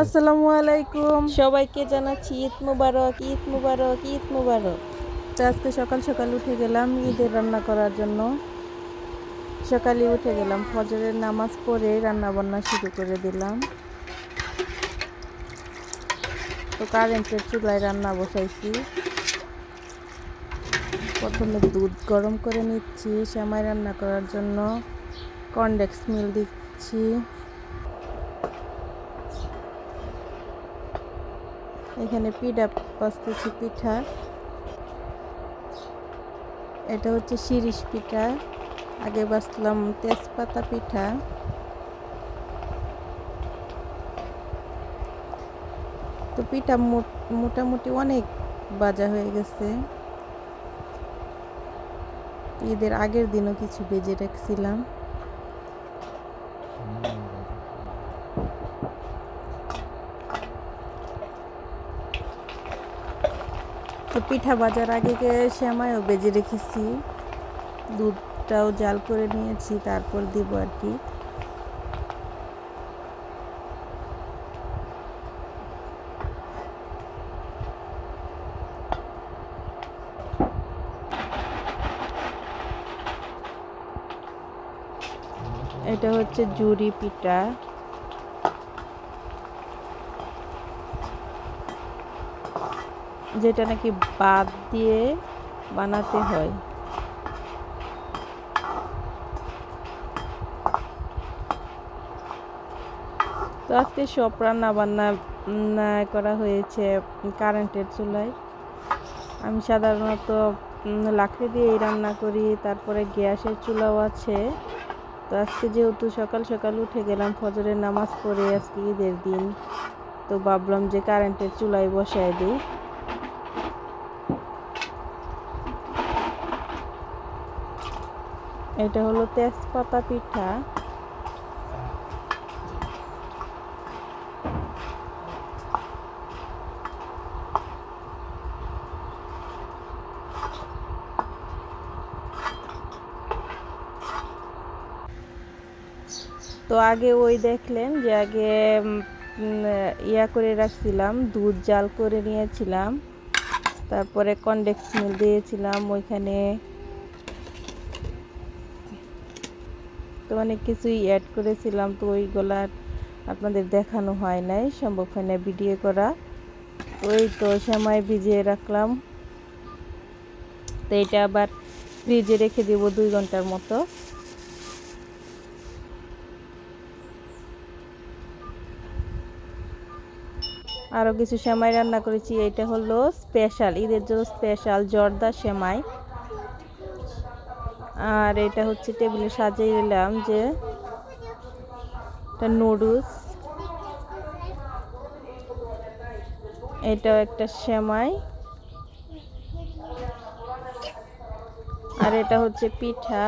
আসসালামু আলাইকুম। সবাইকে জানাচ্ছি ঈদ মুবারক ঈদ মুবারক ঈদ মুবারক। তো আজকে সকাল সকাল উঠে গেলাম ঈদের রান্না করার জন্য। সকালে উঠে গেলাম ফজরের নামাজ পড়ে রান্না বান্না শুরু করে দিলাম। তো কারেন্টের চুলায় রান্না বসাইছি। প্রথমে দুধ গরম করে নিচ্ছি সেমাই রান্না করার জন্য। কনডেক্স মিল দিচ্ছি। এখানে পিঠা বাঁচতেছি পিঠা। এটা হচ্ছে শিরিষ পিঠা। আগে বাঁচলাম তেজপাতা পিঠা। তো পিঠা মোট- মোটামুটি অনেক বাজা হয়ে গেছে। ঈদের আগের দিনও কিছু বেজে রাখছিলাম। তো পিঠা বাজার আগে শ্যামাইও বেজে রেখেছি। দুধটাও জাল করে নিয়েছি, তারপর দিব আর কি। এটা হচ্ছে জুড়ি পিঠা। যেটা নাকি বাদ দিয়ে বানাতে হয়। তো আজকে সব রান্না বান্না করা হয়েছে কারেন্টের চুলায়। আমি সাধারণত লাকড়ি দিয়েই রান্না করি, তারপরে গ্যাসের চুলাও আছে। তো আজকে যেহেতু সকাল সকাল উঠে গেলাম, ফজরের নামাজ পড়ে আজকে ঈদের দিন, তো ভাবলাম যে কারেন্টের চুলায় বসায় দিই। এটা হলো তেজপাতা পিঠা। তো আগে ওই দেখলেন যে আগে ইয়া করে রাখছিলাম, দুধ জাল করে নিয়েছিলাম। তারপরে কনডেক্স মিল দিয়েছিলাম, ওইখানে তো অনেক কিছুই অ্যাড করেছিলাম, তো ওইগুলা আপনাদের দেখানো হয় নাই, সম্ভব হয় না ভিডিও করা। ওই তো সময় ভিজিয়ে রাখলাম। তো এটা আবার ফ্রিজে রেখে দেব দুই ঘণ্টার মতো। আরও কিছু সেমাই রান্না করেছি, এটা হলো স্পেশাল ঈদের জন্য স্পেশাল জর্দা সেমাই। আর এটা হচ্ছে টেবিলে সাজিয়ে নিলাম যে এটা নুডলস। এটাও একটা সেমাই। আর এটা হচ্ছে পিঠা।